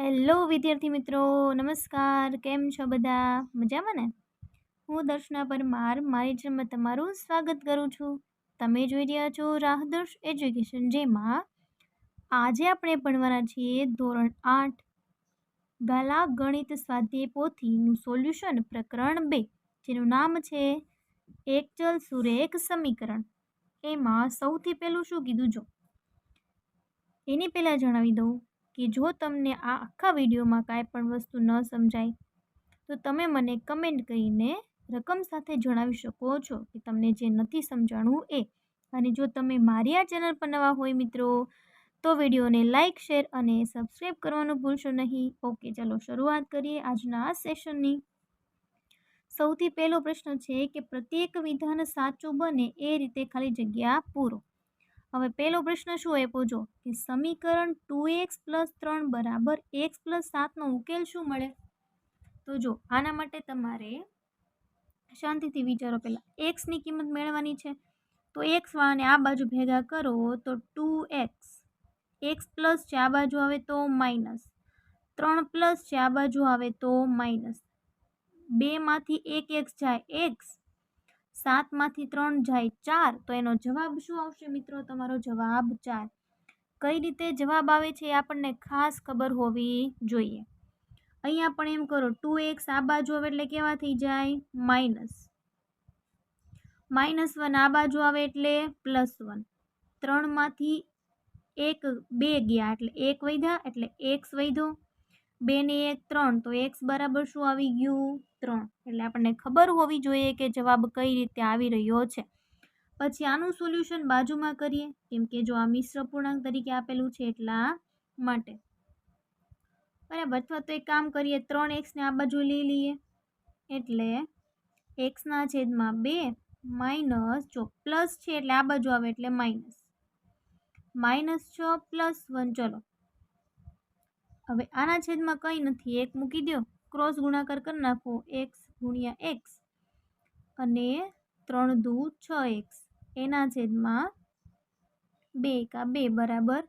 Hello વિદ્યાર્થી મિત્રો, નમસ્કાર. કેમ છો બધા? મજામાં ને? હું દર્શના પરમાર, મારી ચેનલમાં તમારું સ્વાગત કરું છું. તમે જોઈ રહ્યા છો રાહદર્શ એજ્યુકેશન, જેમાં આજે આપણે ભણવાના છીએ ધોરણ આઠ. ગાલા ગણિત સ્વાધ્યાય પોથીનું સોલ્યુશન પ્રકરણ બે, જેનું નામ છે એકચલ સુરેખ સમીકરણ. એમાં સૌથી પહેલું શું કીધું? જો. એની પહેલાં જણાવી દઉં. કે જો તમને આ આખા વિડીયોમાં કાંઈ પણ વસ્તુ ન સમજાય, તો તમે મને કમેન્ટ કરીને રકમ સાથે જણાવી શકો છો કે તમને જે નથી સમજાણું એ. અને જો તમે મારી આ ચેનલ પર નવા હોય મિત્રો, તો વિડીયોને લાઇક શેર અને સબસ્ક્રાઈબ કરવાનું ભૂલશો નહીં. ઓકે, ચાલો શરૂઆત કરીએ આજના આ સેશનની. સૌથી પહેલો પ્રશ્ન છે કે પ્રત્યેક વિધાન સાચું બને એ રીતે ખાલી જગ્યા પૂરો. હવે પહેલો પ્રશ્ન શું આપ્યો? જો કે સમીકરણ ટુ એક્સ પ્લસ ત્રણ બરાબર એક્સ પ્લસ સાતનો ઉકેલ શું મળે? તો જો આના માટે તમારે શાંતિથી વિચારો પહેલાં. એક્સની કિંમત મેળવવાની છે. તો એક્સ વાળાને આ બાજુ ભેગા કરો તો ટુ એક્સ. એક્સ પ્લસ છે આ બાજુ આવે તો માઇનસ ત્રણ પ્લસ છે આ બાજુ આવે તો માઇનસ બેમાંથી એક એક્સ જાય એક્સ. સાતમાંથી ત્રણ જાય ચાર, તો એનો જવાબ શું આવશે મિત્રો? તમારો જવાબ ચાર. કઈ રીતે જવાબ આવે છે એ આપણને ખાસ ખબર હોવી જોઈએ. અહીંયા પણ એમ કરો, ટુ એક્સ આ બાજુ આવે એટલે કેવા થઈ જાય? માઇનસ માઇનસ વન આ બાજુ આવે એટલે પ્લસ વન. ત્રણમાંથી એક બે ગયા એટલે એક વધ્યા એટલે એક્સ વધ્યો. બે ને એક ત્રણ, તો એક્સ બરાબર શું આવી ગયું? ત્રણ. એટલે આપણને ખબર હોવી જોઈએ કે જવાબ કઈ રીતે આવી રહ્યો છે. પછી આનું સોલ્યુશન બાજુમાં કરીએ. કેમ કે જો આ મિશ્ર પૂર્ણાંક તરીકે આપેલું છે એટલા માટે. બરાબર, અથવા તો એક કામ કરીએ, ત્રણ એક્સને આ બાજુ લઈ લઈએ. એટલે એક્સના છેદમાં બે માઇનસ જો પ્લસ છે એટલે આ બાજુ આવે એટલે માઇનસ માઇનસ છ, પ્લસ વન, ચલો. હવે આના છેદમાં કંઈ નથી. એક મૂકી દો ક્રોસ ગુણાકાર કરી નાખો. એક્સ ગુણ્યા એક્સ અને ત્રણ દુ છ એક્સ. એના છેદમાં બે કા બે બરાબર.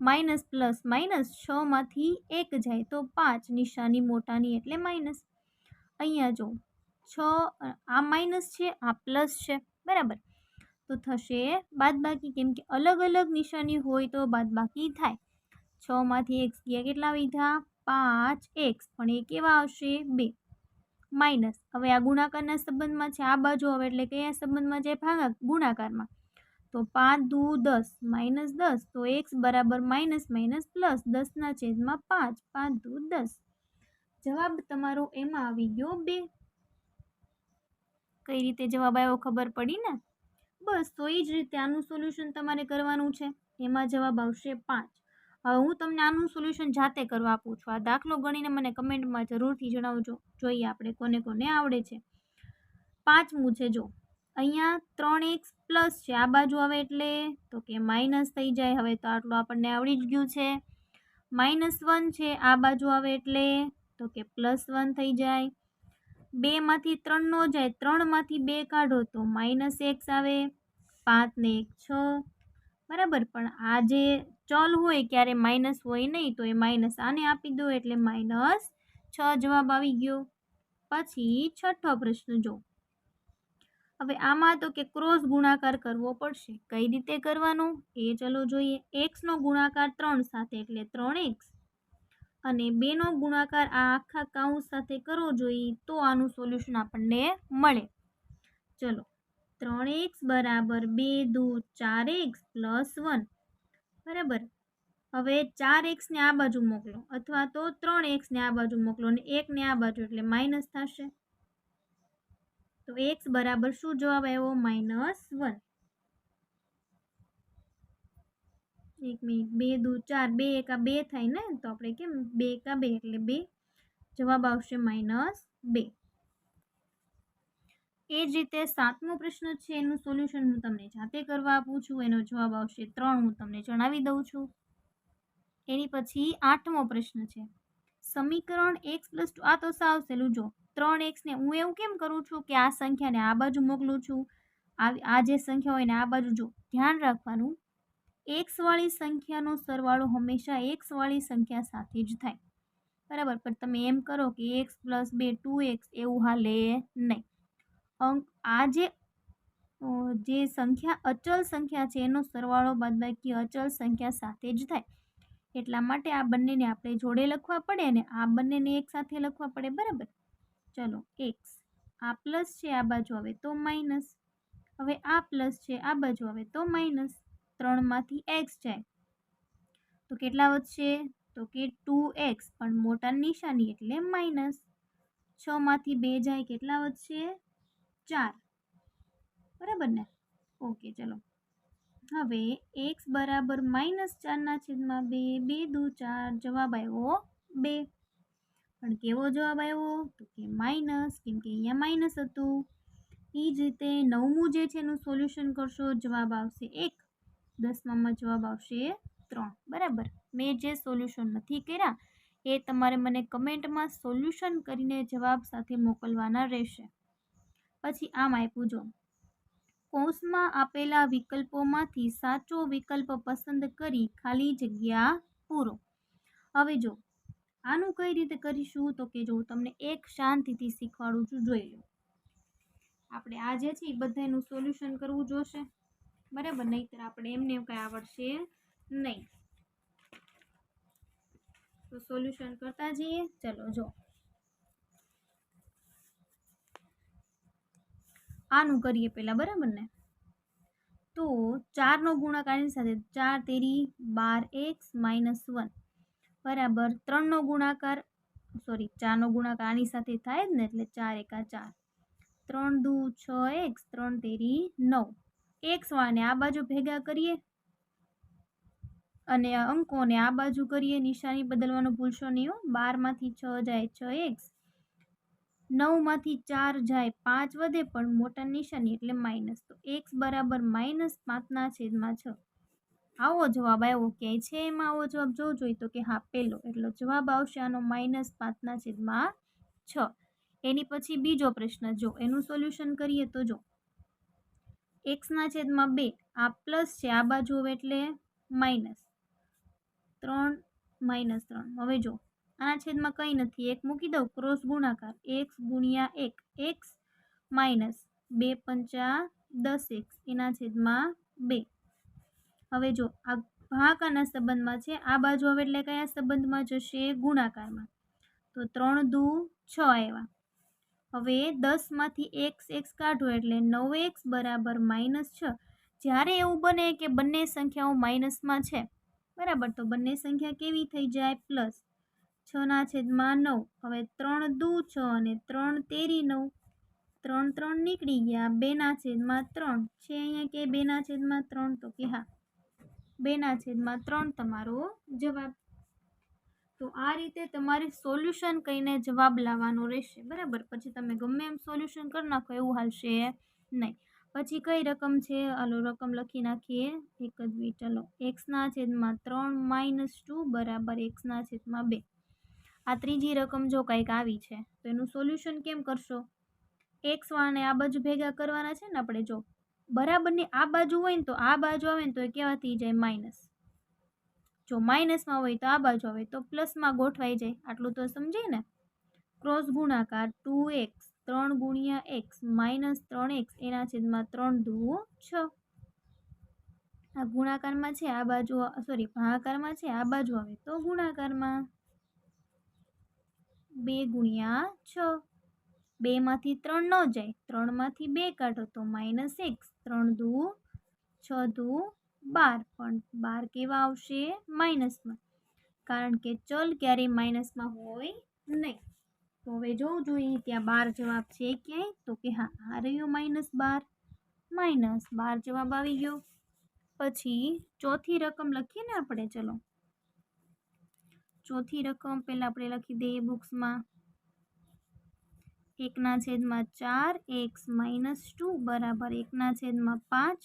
માઇનસ પ્લસ માઇનસ છમાંથી એક જાય તો પાંચ. નિશાની મોટાની એટલે માઇનસ. અહીંયા જો છ, આ માઇનસ છે, આ પ્લસ છે, બરાબર. તો થશે બાદબાકી. કેમ કે અલગ અલગ નિશાની હોય તો બાદબાકી થાય. છમાંથી એક્સ ગયા કેટલા વિધા? પાંચ એક્સ. પણ એ કેવા આવશે? બે. માઇનસ હવે આ ગુણાકારના સંબંધમાં છે આ બાજુ હવે એટલે કયા સંબંધમાં છે ભાગા ગુણાકારમાં. તો પાંચ દુ દસ. માઇનસ દસ. તો એક્સ બરાબર માઇનસ માઇનસ પ્લસ દસના છેદમાં પાંચ. પાંચ દુ દસ. જવાબ તમારો એમાં આવી ગયો બે. કઈ રીતે જવાબ આવ્યો ખબર પડી ને? બસ તો એ જ રીતે આનું સોલ્યુશન તમારે કરવાનું છે. એમાં જવાબ આવશે પાંચ. હું તમને આનું સોલ્યુશન જાતે કરવા આપું છું. આ દાખલો ગણીને મને કમેન્ટમાં જરૂરથી જણાવજો. જોઈએ આપણે કોને કોને આવડે છે. પાંચમું છે જો, અહીંયા ત્રણ એક્સ પ્લસ છે. આ બાજુ આવે એટલે તો કે માઇનસ થઈ જાય. હવે તો આટલું આપણને આવડી જ ગયું છે. માઇનસ વન છે. આ બાજુ આવે એટલે તો કે પ્લસ વન થઈ જાય. બેમાંથી ત્રણ નો જાય. ત્રણમાંથી બે કાઢો તો માઇનસ એક્સ આવે. પાંચને એક છ. બરાબર, પણ આ જે ચલ હોય ક્યારે માઇનસ હોય નહીં, તો એ માઇનસ આને આપી દો, એટલે માઇનસ છ જવાબ આવી ગયો. પછી છઠ્ઠો પ્રશ્ન જો હવે આમાં તો કે ક્રોસ ગુણાકાર કરવો પડશે. કઈ રીતે કરવાનો? એ ચલો જોઈએ. એક્સનો ગુણાકાર ત્રણ સાથે, એટલે ત્રણ એક્સ અને બેનો ગુણાકાર આ આખા કાઉન્સ સાથે કરવો જોઈએ, તો આનું સોલ્યુશન આપણને મળે. ચલો. ત્રણ એક્સ બરાબર બે દુ ચાર એક્સ પ્લસ વન. બરાબર? હવે ચાર એક્સને આ બાજુ મોકલો અથવા તો ત્રણ એક્સને આ બાજુ મોકલો અને એકને આ બાજુ એટલે માઇનસ થશે. તો એક્સ બરાબર શું જવાબ આવ્યો? Minus one. એક મિનિટ, બે દુ ચાર, બે એકા બે થાય ને? તો આપણે કેમ? બે એકા બે એટલે બે. જવાબ આવશે માઇનસ બે. એ જ રીતે સાતમો પ્રશ્ન છે, એનું સોલ્યુશન હું તમને જાતે કરવા આપું છું. એનો જવાબ આવશે ત્રણ, હું તમને જણાવી દઉં છું. એની પછી આઠમો પ્રશ્ન છે, સમીકરણ એક્સ પ્લસ ટુ આ તો સાવ સહેલું. જો ત્રણ એક્સને હું એવું કેમ કરું છું કે આ સંખ્યાને આ બાજુ મોકલું છું? આ જે સંખ્યા હોય ને આ બાજુ જો ધ્યાન રાખવાનું એક્સવાળી સંખ્યાનો સરવાળો હંમેશા એક્સવાળી સંખ્યા સાથે જ થાય. બરાબર? પણ તમે એમ કરો કે એક્સ પ્લસ બે ટુ એક્સ એવું હાલે નહીં. અંક આ જે સંખ્યા, અચલ સંખ્યા છે, એનો સરવાળો બાદબાકી અચલ સંખ્યા સાથે જ થાય. એટલા માટે આ બંનેને આપણે જોડે લખવા પડે અને આ બંનેને એક સાથે લખવા પડે, બરાબર? ચલો એક્સ આ પ્લસ છે આ બાજુ આવે તો માઇનસ હવે આ પ્લસ છે આ બાજુ આવે તો માઇનસ ત્રણમાંથી એક્સ જાય. તો કેટલા વધશે? તો કે ટુ એક્સ, પણ મોટા નિશાની એટલે માઇનસ છમાંથી બે જાય, કેટલા વધશે? ચાર. બરાબર ને? ઓકે, ચલો. હવે એક્સ બરાબર માઇનસ ચારના છેદમાં બે બે દુ ચાર જવાબ આવ્યો બે. પણ કેવો જવાબ આવ્યો? તો કે માઇનસ કેમ કે અહીંયા માઇનસ હતું. એ જ રીતે નવમું જે છે એનું સોલ્યુશન કરશો, જવાબ આવશે એક. દસમામાં જવાબ આવશે ત્રણ. બરાબર? મેં જે સોલ્યુશન નથી કર્યા, એ તમારે મને કમેન્ટમાં સોલ્યુશન કરીને જવાબ સાથે મોકલવાના રહેશે. પછી આમ આપ્યું, જો કૌંસમાં આપેલા વિકલ્પોમાંથી સાચો વિકલ્પ પસંદ કરી ખાલી જગ્યા પૂરો. હવે જો, આનું કઈ રીતે કરીશું? તો કે જો, હું તમને એક શાંતિથી શીખવાડું છું, જોઈ લો. આપણે આ જે છે એ બધાનું સોલ્યુશન કરવું જોશે. બરાબર? નહીંતર આપણે એમને એમ કાંઈ આવડશે નહીં. તો સોલ્યુશન કરતા જઈએ. ચલો, જો. આનું કરીએ પહેલાં, બરાબર ને? તો ચારનો ગુણાકારની સાથે ચાર, તેરી, બાર એક્સ માઇનસ વન. બરાબર, ત્રણનો ગુણાકાર, સોરી, ચારનો ગુણાકાર આની સાથે થાય જ ને એટલે ચાર એકા ચાર. ત્રણ દુ છ એક્સ ત્રણ તેરી નવ. એક્સ વાળાને આ બાજુ ભેગા કરીએ અને અંકોને આ બાજુ કરીએ, નિશાની બદલવાનું ભૂલશો નહીં બારમાંથી છ જાય છ એક્સ. નવમાંથી ચાર જાય પાંચ વધે પણ મોટા નિશાની એટલે માઇનસ તો એક્સ બરાબર માઇનસ પાંચના છેદમાં છ. આવો જવાબ આવ્યો ક્યાંય છે એમાં આવો જવાબ જો જોઈએ તો કે હા પહેલો એટલો જવાબ આવશે આનો માઇનસ પાંચના છેદમાં છ. એની પછી બીજો પ્રશ્ન જો એનું સોલ્યુશન કરીએ તો જો એક્સના છેદમાં બે. આ પ્લસ છે, આ બાજુ એટલે માઇનસ ત્રણ માઇનસ ત્રણ. હવે જો આના છેદમાં કંઈ નથી. એક મૂકી દઉં. ક્રોસ ગુણાકાર. એક્સ ગુણ્યા એક. એક્સ માઇનસ બે પંચા દસ એક્સ. એના છેદમાં બે. હવે જો, આ ભાગાના સંબંધમાં છે. આ બાજુ હવે એટલે કયા સંબંધમાં જશે? ગુણાકારમાં. તો ત્રણ દુ છ આવ્યા. હવે દસમાંથી એક્સ એક્સ કાઢો એટલે નવ એક્સ બરાબર માઇનસ છ. જ્યારે એવું બને કે બંને સંખ્યાઓ માઇનસમાં છે, બરાબર, તો બંને સંખ્યા કેવી થઈ જાય? પ્લસ છના છેદમાં નવ. હવે ત્રણ દુ છ અને ત્રણ તેરી નવ. ત્રણ ત્રણ નીકળી ગયા. બેના છેદમાં ત્રણ. છે અહીંયા કે બેના છેદમાં ત્રણ? તો કે હા. બેના છેદમાં ત્રણ તમારો જવાબ. તો આ રીતે તમારે સોલ્યુશન કહીને જવાબ લાવવાનો રહેશે. બરાબર? પછી તમે ગમે એમ સોલ્યુશન કરી નાખો, એવું હાલશે નહીં. પછી કઈ રકમ છે? હાલો, રકમ લખી નાખીએ. એક જ બી ચલો એક્સના છેદમાં ત્રણ માઇનસ ટુ બરાબર એક્સના છેદમાં બે. આ ત્રીજી રકમ જો કંઈક આવી છે, તો એનું સોલ્યુશન કેમ કરશો? એક્સ વાળાને આ બાજુ ભેગા કરવાના છે ને આપણે, જો બરાબરની આ બાજુ હોય ને તો આ બાજુ આવે ને તો એ કહેવાતી જાય માઇનસ જો માઇનસમાં હોય તો આ બાજુ આવે, તો પ્લસમાં ગોઠવાઈ જાય. આટલું તો સમજાય ને? ક્રોસ ગુણાકાર ટુ એક્સ ત્રણ ગુણ્યા એક્સ માઇનસ ત્રણ એક્સ એના છેદમાં ત્રણ ધુઓ છ. આ ગુણાકારમાં છે, આ બાજુ સોરી ભાગાકારમાં છે, આ બાજુ આવે તો ગુણાકારમાં. બે ગુણ્યા છ. બેમાંથી ત્રણ ન જાય. ત્રણમાંથી બે કાઢો તો માઇનસ એક્સ ત્રણ દુ, છ દુ, બાર. પણ બાર કેવા આવશે? માઇનસમાં કારણ કે ચલ ક્યારેય માઇનસમાં હોય નહીં. તો હવે જોવું જોઈએ ત્યાં બાર જવાબ છે ક્યાંય? તો કે હા, આ રહ્યો માઇનસ બાર. માઇનસ બાર જવાબ આવી ગયો. પછી ચોથી રકમ લખીએ ને આપણે, ચલો. ચોથી રકમ, પહેલાં આપણે લખી દઈએ બુક્સમાં. એકના છેદમાં ચાર, એક્સ માઇનસ ટુ બરાબર એકના છેદમાં પાંચ,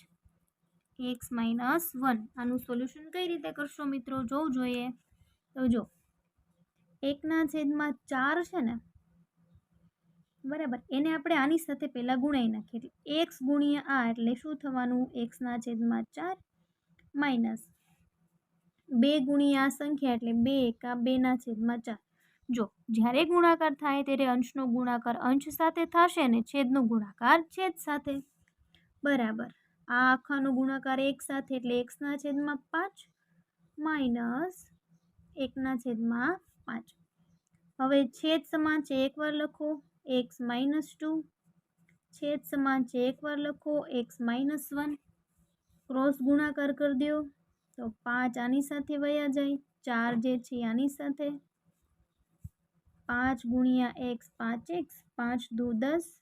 એક્સ માઇનસ વન. આનું સોલ્યુશન કઈ રીતે કરશો મિત્રો? જોવું જોઈએ. તો જો, એકના છેદમાં ચાર છે ને, બરાબર, એને આપણે આની સાથે પહેલાં ગુણાઈ નાખીએ. એટલે એક્સ ગુણ્યા આ, એટલે શું થવાનું? એક્સના છેદમાં ચાર માઇનસ બે ગુણ્યા સંખ્યા એટલે બે એકા બેના છેદમાં ચાર જો, જ્યારે ગુણાકાર થાય ત્યારે અંશનો ગુણાકાર અંશ સાથે થશે અને છેદનો ગુણાકાર છેદ સાથે. બરાબર. આ આખાનો ગુણાકાર એક સાથે એટલે એક્સના છેદમાં પાંચ માઇનસ એકના છેદમાં પાંચ. હવે છેદ સમાન છે એકવાર લખો, એક્સ માઇનસ ટુ. છેદ સમાન છે એકવાર લખો, એક્સ માઇનસ વન. ક્રોસ ગુણાકાર કરી દો. તો પાંચ આની સાથે વયા જાય, ચાર જે છે આની સાથે. પાંચ ગુણ્યા એક્સ પાંચ એક્સ પાંચ દુ દસ.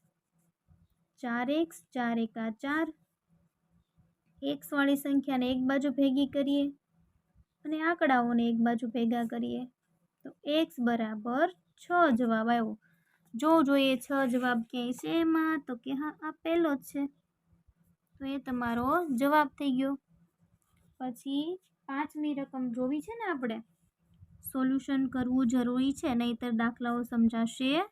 ચાર એક્સ ચાર એકા ચાર. એક્સવાળી સંખ્યાને એક બાજુ ભેગી કરીએ અને આંકડાઓને એક બાજુ ભેગા કરીએ. તો એક્સ બરાબર છ જવાબ આવ્યો. જો જોઈએ છ જવાબ ક્યાંય છે એમાં, તો કે હા, આ પહેલો જ છે. તો એ તમારો જવાબ થઈ ગયો. પછી પાંચમી રકમ જોવી છે ને આપણે? સોલ્યુશન કરવું જરૂરી છે, નહીંતર દાખલાઓ સમજાશે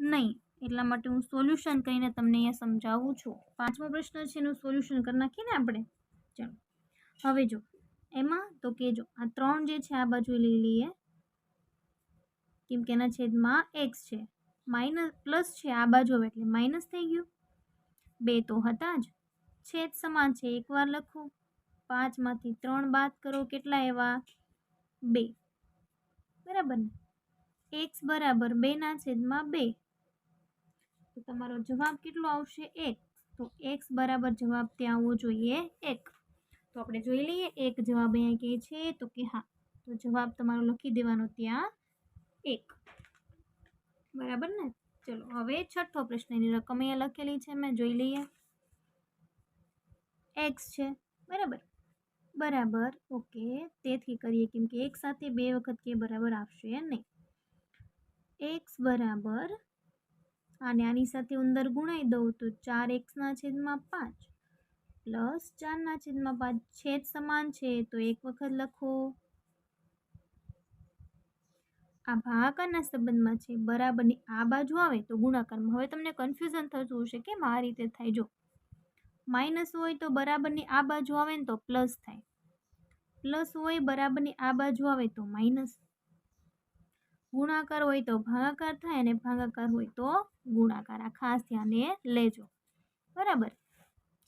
નહીં. એટલા માટે હું સોલ્યુશન કરીને તમને અહીંયા સમજાવું છું. પાંચમો પ્રશ્ન છે, એનું સોલ્યુશન કરી નાખીએ ને આપણે? ચાલો. હવે જો, એમાં તો કે જો આ ત્રણ જે છે, આ બાજુ લઈ લઈએ. કેમ કે એના છેદમાં એક્સ છે. માઇનસ પ્લસ છે, આ બાજુ એટલે માઇનસ થઈ ગયું. બે તો હતા જ. છેદ સમાન છે, એકવાર લખો. પાંચમાંથી ત્રણ બાદ કરો કેટલા એવા? બે. બરાબર ને? એક્સ બરાબર બેના છેદમાં બે. તો તમારો જવાબ કેટલો આવશે? એક. તો એક્સ બરાબર જવાબ ત્યાં આવવો જોઈએ એક. તો આપણે જોઈ લઈએ, એક જવાબ અહીંયા કહે છે તો કે હા. તો જવાબ તમારો લખી દેવાનો ત્યાં એક. બરાબર ને? ચલો, હવે છઠ્ઠો પ્રશ્નની રકમ અહીંયા લખેલી છે, મેં જોઈ લઈએ. એક્સ છે. બરાબર. બરાબર, ઓકે. તેથી કરીએ કેમ કે એક સાથે બે વખત કે બરાબર આવશે નહીં? એક્સ બરાબર. અને આની સાથે ઉંદર ગુણાઈ દઉં તો ચાર એક્સના છેદમાં પાંચ પ્લસ ચારના છેદમાં પાંચ છેદ સમાન છે, તો એક વખત લખો. આ ભાગાકારના સંબંધમાં છે, બરાબરની આ બાજુ આવે તો ગુણાકારમાં. હવે તમને કન્ફ્યુઝન થતું હશે કેમ આ રીતે થાય. જો માઇનસ હોય તો બરાબરની આ બાજુ આવે ને તો પ્લસ થાય. પ્લસ હોય, બરાબરની આ બાજુ આવે તો માઇનસ. ગુણાકાર હોય તો ભાગાકાર થાય અને ભાગાકાર હોય તો ગુણાકાર. આ ખાસ ધ્યાને લેજો. બરાબર?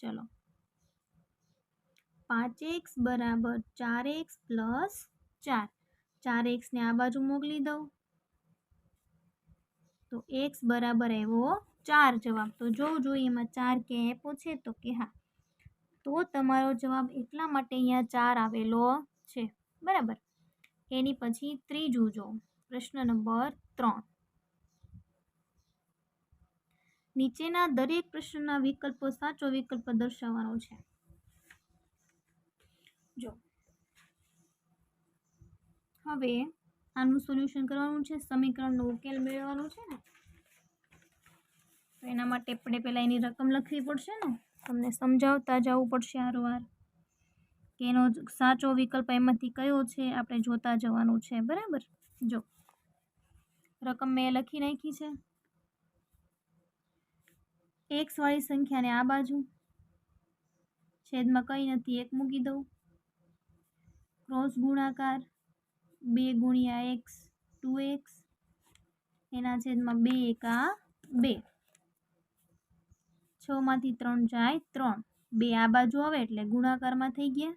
ચલો. પાંચ એક્સ બરાબર ચાર એક્સ પ્લસ ચાર. ચાર એક્સને આ બાજુ મોકલી દઉં. તો એક્સ બરાબર આવ્યો ચાર જવાબ. તો જોવું જોઈએ એમાં ચાર કે પૂછે તો કે હા. તો તમારો જવાબ એટલા માટે અહીંયા ચાર આવેલો છે. બરાબર? એની પછી ત્રીજું જો, પ્રશ્ન નંબર ત્રણ. નીચેના દરેક પ્રશ્નના વિકલ્પો સાચો વિકલ્પ દર્શાવવાનો છે. જો. હવે આનું સોલ્યુશન કરવાનું છે, સમીકરણનો ઉકેલ મેળવવાનો છે ને? તો એના માટે આપણે પહેલાં એની રકમ લખવી પડશે ને? તમને સમજાવતા જવું પડશે હારવાર કે એનો સાચો વિકલ્પ એમાંથી કયો છે, આપણે જોતા જવાનું છે, બરાબર? જો, રકમ મેં લખી નાખી છે. એક્સવાળી સંખ્યાને આ બાજુ છેદમાં કંઈ નથી, એક મૂકી દઉં. ક્રોસ ગુણાકાર બે ગુણ્યા એક્સ ટુ એક્સ એના છેદમાં બે એકા બે. છમાંથી ત્રણ જાય ત્રણ. બે આ બાજુ આવે એટલે ગુણાકારમાં થઈ ગયા.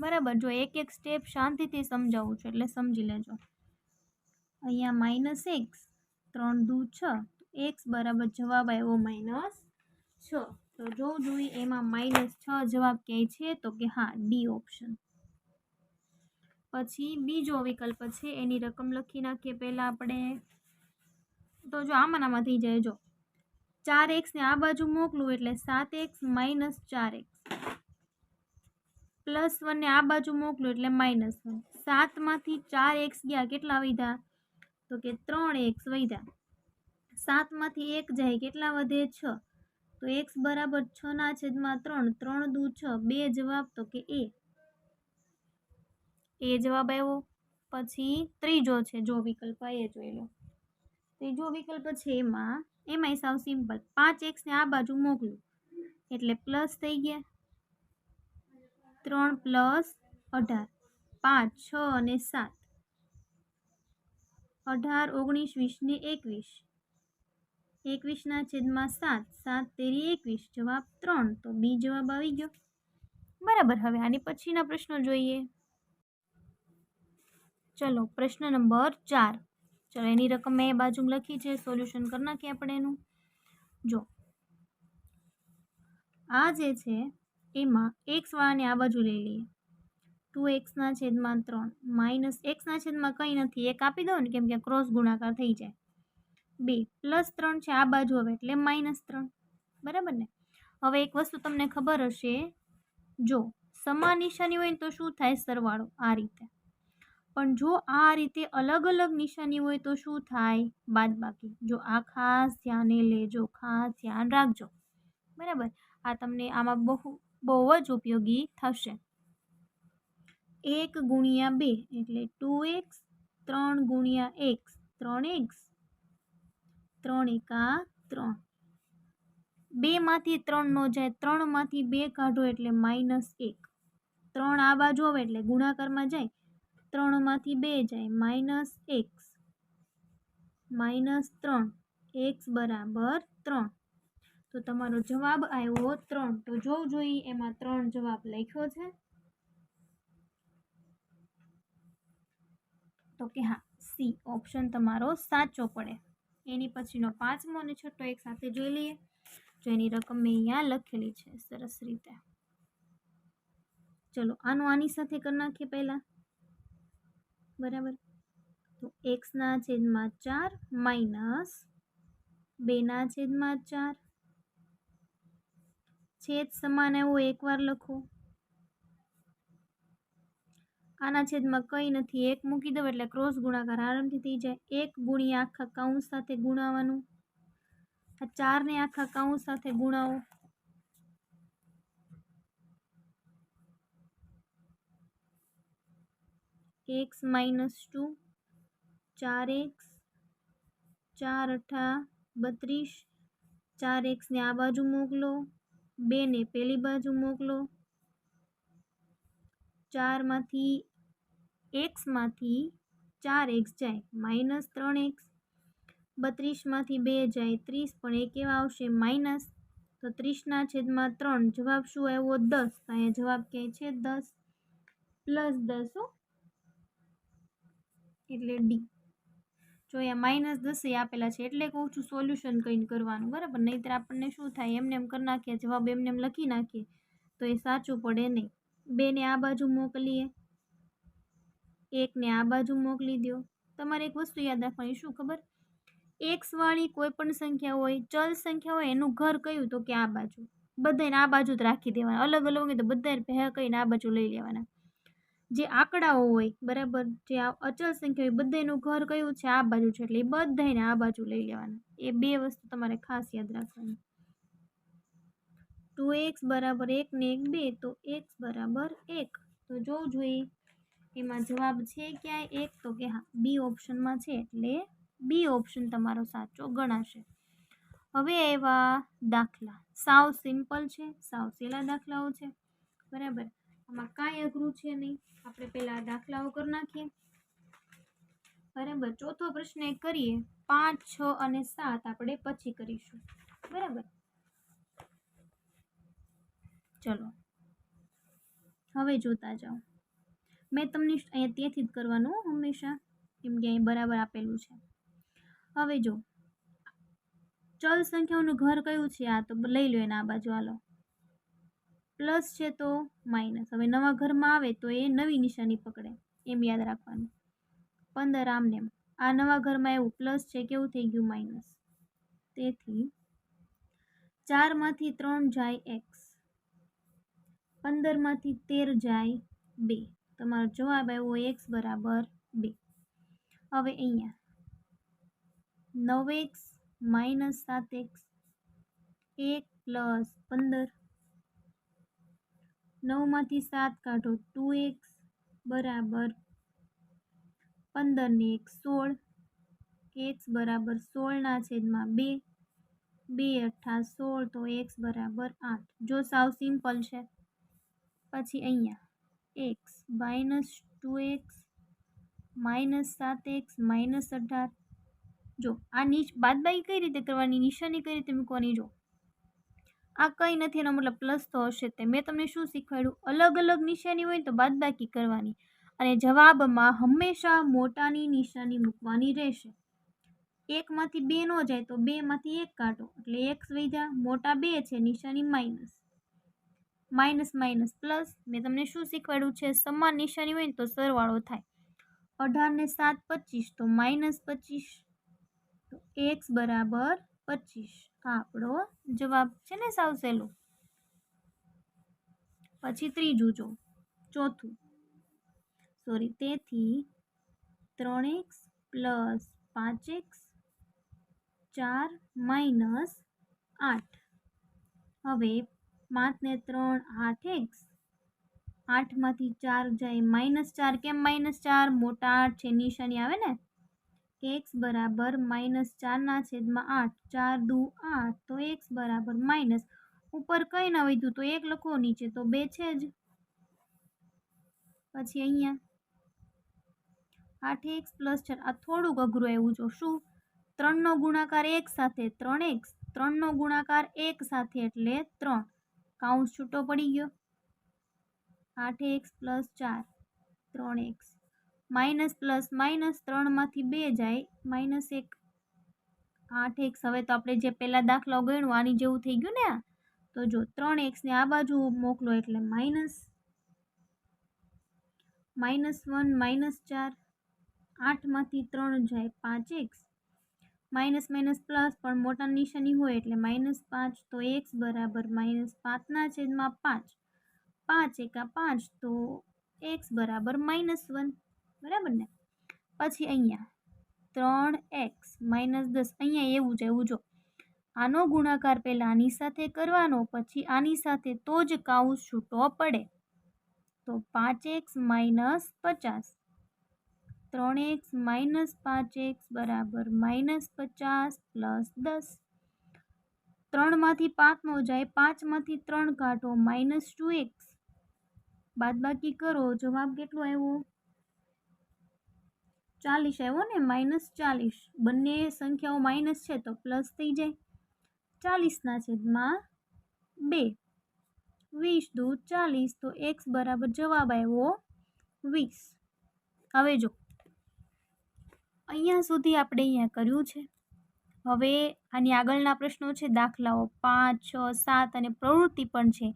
બરાબર, જો એક એક સ્ટેપ શાંતિથી સમજાવું છું એટલે સમજી લેજો. અહીંયા માઇનસ એક્સ ત્રણ દુ છ એક્સ બરાબર જવાબ આવ્યો માઇનસ છ. તો જો જોઈએ એમાં માઇનસ છ જવાબ ક્યાંય છે, તો કે હા ડી ઓપ્શન પછી બીજો વિકલ્પ છે, એની રકમ લખી નાખીએ પહેલાં આપણે. તો જો આમાં થઈ જાય, જો ચાર એક્સને આ બાજુ મોકલું એટલે સાત એક્સ માઇનસ ચાર એક્સ. પ્લસ વનને આ બાજુ મોકલું એટલે માઇનસ વન. સાતમાંથી ચાર એક્સ ગયા કેટલા વધ્યા? તો કે ત્રણ એક્સ વધ્યા. સાતમાંથી એક જાય કેટલા વધે? છ. તો એક્સ બરાબર છના છેદમાં ત્રણ. ત્રણ દુ છ. બે જવાબ તો કે એ. એ જવાબ આવ્યો પછી ત્રીજો છે, જો વિકલ્પ એ જોઈ લો. ત્રીજો વિકલ્પ છે એમાં એમાંય સાવ સિમ્પલ પાંચ એક્સને આ બાજુ મોકલું. એટલે પ્લસ થઈ ગયા. ત્રણ પ્લસ અઢાર. પાંચ, છ અને સાત. અઢાર, ઓગણીસ, વીસ ને એકવીસ. એકવીસના છેદમાં સાત. સાત તેરી એકવીસ. જવાબ ત્રણ. તો બી જવાબ આવી ગયો. બરાબર. હવે આની પછીના પ્રશ્નો જોઈએ. ચલો, પ્રશ્ન નંબર ચાર. ચલો એની રકમ મેં એ બાજુ લખી છે સોલ્યુશન કરી નાખીએ આપણે એનું. જો. આ જે છે, એમાં એક્સ વાળાને આ બાજુ લઈ લઈએ. ટુ એક્સના છેદમાં ત્રણ માઇનસ એક્સના છેદમાં કંઈ નથી. એક આપી દઉં ને, કેમ કે ક્રોસ ગુણાકાર થઈ જાય. બે પ્લસ ત્રણ છે, આ બાજુ હવે, એટલે માઇનસ ત્રણ. બરાબર ને? હવે એક વસ્તુ તમને ખબર હશે. જો, સમાન નિશાની હોય ને તો શું થાય? સરવાળો. આ રીતે. પણ જો આ રીતે અલગ અલગ નિશાની હોય તો શું થાય? બાદબાકી. જો આ ખાસ ધ્યાને લેજો, ખાસ ધ્યાન રાખજો. બરાબર? આ તમને આમાં બહુ બહુ જ ઉપયોગી થશે. એક ગુણ્યા બે એટલે ટુ એક્સ ત્રણ ગુણ્યા એક્સ ત્રણ એક્સ ત્રણ એકા ત્રણ. બેમાંથી ત્રણ નો જાય ત્રણમાંથી બે કાઢો એટલે માઇનસ એક. ત્રણ આ બાજુ આવે એટલે ગુણાકારમાં જાય. ત્રણમાંથી બે જાય. Minus x. માઇનસ ત્રણ. એક્સ બરાબર ત્રણ. તો તમારો જવાબ આવ્યો ત્રણ. તો જોવું જોઈએ એમાં ત્રણ જવાબ લખ્યો છે. તો કે હા, સી. ઓપ્શન તમારો સાચો પડે. એની પછીનો પાંચમો અને છઠ્ઠો એક સાથે જોઈ લઈએ. જો એની રકમ મેં અહીંયા લખેલી છે સરસ રીતે. ચલો, આનું આની સાથે કરી નાખીએ પહેલાં. બરાબર? તો એક્સના છેદમાં ચાર માઇનસ બેના છેદમાં ચાર. છેદ સમાન એવું એકવાર લખો. આના છેદમાં કંઈ નથી. એક મૂકી દો એટલે ક્રોસ ગુણાકાર આરામથી થઈ જાય. એક ગુણ્યા આખા કાઉન્સ સાથે ગુણાવાનું. આ ચારને આખા કાઉન્સ સાથે ગુણાવો. એક્સ માઇનસ ટુ ચાર એક્સ ચાર અઠા બત્રીસ, ચાર એક્સને આ બાજુ મોકલો બેને પેલી બાજુ મોકલો ચારમાંથી એક્સમાંથી ચાર એક્સ જાય માઇનસ ત્રણ એક્સ બત્રીસમાંથી બે જાય, ત્રીસ પણ એ કેવા આવશે માઇનસ તો ત્રીસના છેદમાં ત્રણ, જવાબ શું આવ્યો? દસ અહીંયા જવાબ ક્યાંય છે? દસ પ્લસ દસ એટલે ડી જો અહીંયા માઇનસ દસે આપેલા છે, એટલે કહું છું સોલ્યુશન કંઈ કરવાનું, બરાબર? નહીંતર આપણને શું થાય? એમને એમ કરી નાખીએ, જવાબ એમને એમ લખી નાખીએ, તો એ સાચું પડે નહીં. બેને આ બાજુ મોકલીએ. એકને આ બાજુ મોકલી દો તમારે એક વસ્તુ યાદ રાખવાની, શું ખબર? એક્સવાળી કોઈ પણ સંખ્યા હોય, ચલ સંખ્યા હોય, એનું ઘર કયું? તો કે આ બાજુ. બધાને આ બાજુ જ રાખી દેવાના. અલગ અલગ હોય તો બધાને ભેગા કરીને આ બાજુ લઈ લેવાના. જે આંકડાઓ હોય, બરાબર? જે આ અચલ સંખ્યા હોય બધાનું ઘર કયું છે? આ બાજુ છે. એટલે એ બધાને આ બાજુ લઈ લેવાના. એ બે વસ્તુ તમારે ખાસ યાદ રાખવાની. ટુ એક્સ બરાબર એક ને એક બે, તો એક્સ બરાબર એક. તો જોવું જોઈએ. એમાં જવાબ છે ક્યાંય એક? તો કે હા બી ઓપ્શનમાં છે. એટલે બી ઓપ્શન તમારો સાચો ગણાશે. હવે એવા દાખલા. સાવ સિમ્પલ છે. સાવ સહેલા દાખલાઓ છે. બરાબર? આમાં કાંઈ અઘરું છે નહીં. આપણે પહેલાં દાખલાઓ કરી નાખીએ. બરાબર? ચોથો પ્રશ્ન એ કરીએ. પાંચ, છ અને સાત આપણે પછી કરીશું. બરાબર? ચલો. હવે જોતા જાઓ. મેં તમને અહીંયા ત્યાંથી જ કરવાનું હંમેશા. કેમ કે અહીં બરાબર આપેલું છે. હવે જો. ચલ સંખ્યાઓનું ઘર કયું છે? આ તો લઈ લો એના આ બાજુ, હાલો. પ્લસ છે તો માઇનસ. હવે નવા ઘરમાં આવે તો એ નવી નિશાની પકડે, એમ યાદ રાખવાનું. પંદર આમને આ નવા ઘરમાં એવું પ્લસ છે કેવું થઈ ગયું માઇનસ. તેથી ચારમાંથી ત્રણ જાય એક્સ. પંદરમાંથી તેર જાય બે. તમારો જવાબ આવ્યો એક્સ બરાબર બે. હવે અહીંયા નવ એક્સ માઇનસ સાત એક્સ. એક પ્લસ પંદર. નવમાંથી સાત કાઢો ટુ એક્સ બરાબર પંદરને એક સોળ. એક્સ બરાબર સોળના છેદમાં બે. બે અઠ્ઠા સોળ તો એક્સ બરાબર આઠ. જો સાવ સિમ્પલ છે. પછી અહીંયા x minus two x minus સાત એક્સ માઇનસ અઢાર. જો આ નીચ બાદબાકી કઈ રીતે કરવાની? નિશાની કઈ રીતે મૂકવાની? જો આ કંઈ નથી એનો મતલબ પ્લસ તો હશે તે. મેં તમને શું શીખવાડ્યું? અલગ અલગ નિશાની હોય તો બાદબાકી કરવાની અને જવાબમાં હંમેશા મોટાની નિશાની મૂકવાની રહેશે. એકમાંથી બે ન જાય તો બેમાંથી એક કાઢો. એટલે એક્સ વૈધા મોટા બે છે, નિશાની માઇનસ માઇનસ માઇનસ પ્લસ મેં તમને શું શીખવાડ્યું છે? સમાન નિશાની હોય તો સરવાળો થાય. અઢાર ને સાત પચીસ, તો માઇનસ પચીસ. તો એક્સ બરાબર પચીસ. આપણો જવાબ છે ને સાવ સહેલો. પછી ત્રીજું જો, ચોથું. સોરી તેથી ત્રણ એક્સ પ્લસ પાંચ એક્સ ચાર માઇનસ આઠ. હવે પાંચ ને ત્રણ આઠ એક્સ, આઠમાંથી ચાર જાય માઇનસ ચાર, કેમ માઇનસ ચાર? મોટા આઠ છે, નિશાની આવે ને? એક્સ બરાબર માઇનસ ચારના છેદમાં આઠ, ચાર દુ આઠ, તો એક્સ બરાબર માઇનસ. ઉપર કંઈ ન વધ્યું તો એક લખો નીચે, તો બે છે જ. પછી અહીંયા. આઠ એક્સ પ્લસ ચાર, આ થોડુંક અઘરું એવું જો, શું? ત્રણનો ગુણાકાર એક સાથે ત્રણ એક્સ, ત્રણનો ગુણાકાર એક સાથે એટલે ત્રણ. કાઉન્સ છૂટો પડી ગયો. આઠ એક્સ પ્લસ ચાર, ત્રણ એક્સ. માઇનસ પ્લસ માઇનસ ત્રણમાંથી બે જાય માઇનસ એક, આઠ એક્સ હવે તો આપણે જે પહેલાં દાખલા ગણ્યું, આની જેવું થઈ ગયું ને આ? તો જો ત્રણ એક્સને આ બાજુ મોકલો એટલે માઇનસ માઇનસ વન માઇનસ ચાર આઠમાંથી ત્રણ જાય, પાંચ એક્સ માઇનસ માઇનસ પ્લસ પણ મોટા નિશાની હોય એટલે માઇનસ પાંચ તો એક્સ બરાબર માઇનસ પાંચના છેદમાં પાંચ. પાંચ એકા પાંચ તો એક્સ બરાબર માઇનસ વન. બરાબર ને? પછી અહીંયા ત્રણ એક્સ માઇનસ દસ, અહીંયા એવું છે, એવું જો. આનો ગુણાકાર પહેલાં આની સાથે કરવાનો, પછી આની સાથે તો જ કાઉસ છૂટો પડે. તો પાંચ એક્સ માઇનસ પચાસ. ત્રણ એક્સ માઇનસ પાંચ એક્સ બરાબર માઇનસ પચાસ પ્લસ દસ. ત્રણમાંથી પાંચનો જાય, પાંચમાંથી ત્રણ કાઢો માઇનસ ટુ એક્સ. બાદબાકી કરો, જવાબ કેટલો આવ્યો? ચાલીસ આવ્યો ને, માઇનસ ચાલીસ. બંને સંખ્યાઓ માઇનસ છે તો પ્લસ થઈ જાય. ચાલીસના છેદમાં બે. વીસ દુ ચાલીસ તો એક્સ બરાબર જવાબ આવ્યો વીસ. હવે જો, અહીંયા સુધી આપણે અહીંયા કર્યું છે. હવે આની આગળના પ્રશ્નો છે, દાખલાઓ પાંચ, છ, સાત અને પ્રવૃત્તિ પણ છે.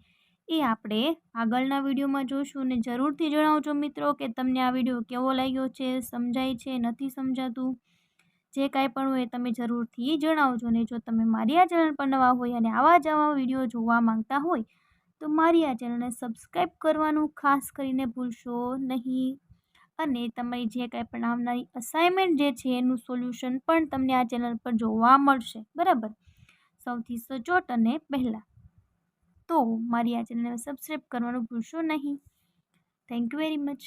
એ આપણે આગળના વિડીયોમાં જોઈશું અને જરૂરથી જણાવજો મિત્રો કે તમને આ વીડિયો કેવો લાગ્યો છે, સમજાય છે, નથી સમજાતું. જે કાંઈ પણ હોય તમે જરૂરથી જણાવજો અને જો તમે મારી આ ચેનલ પર નવા હોય અને આવા જ આવા વીડિયો જોવા માંગતા હોય, તો મારી આ ચેનલને સબસ્ક્રાઈબ કરવાનું ખાસ કરીને ભૂલશો નહીં. અને તમારી જે કાંઈ પણ આવનારી અસાઇનમેન્ટ જે છે એનું સોલ્યુશન પણ તમને આ ચેનલ પર જોવા મળશે. બરાબર? સૌથી સચોટ અને પહેલાં. તો મારી આ ચેનલને સબસ્ક્રાઈબ કરવાનું ભૂલશો નહીં. Thank you very much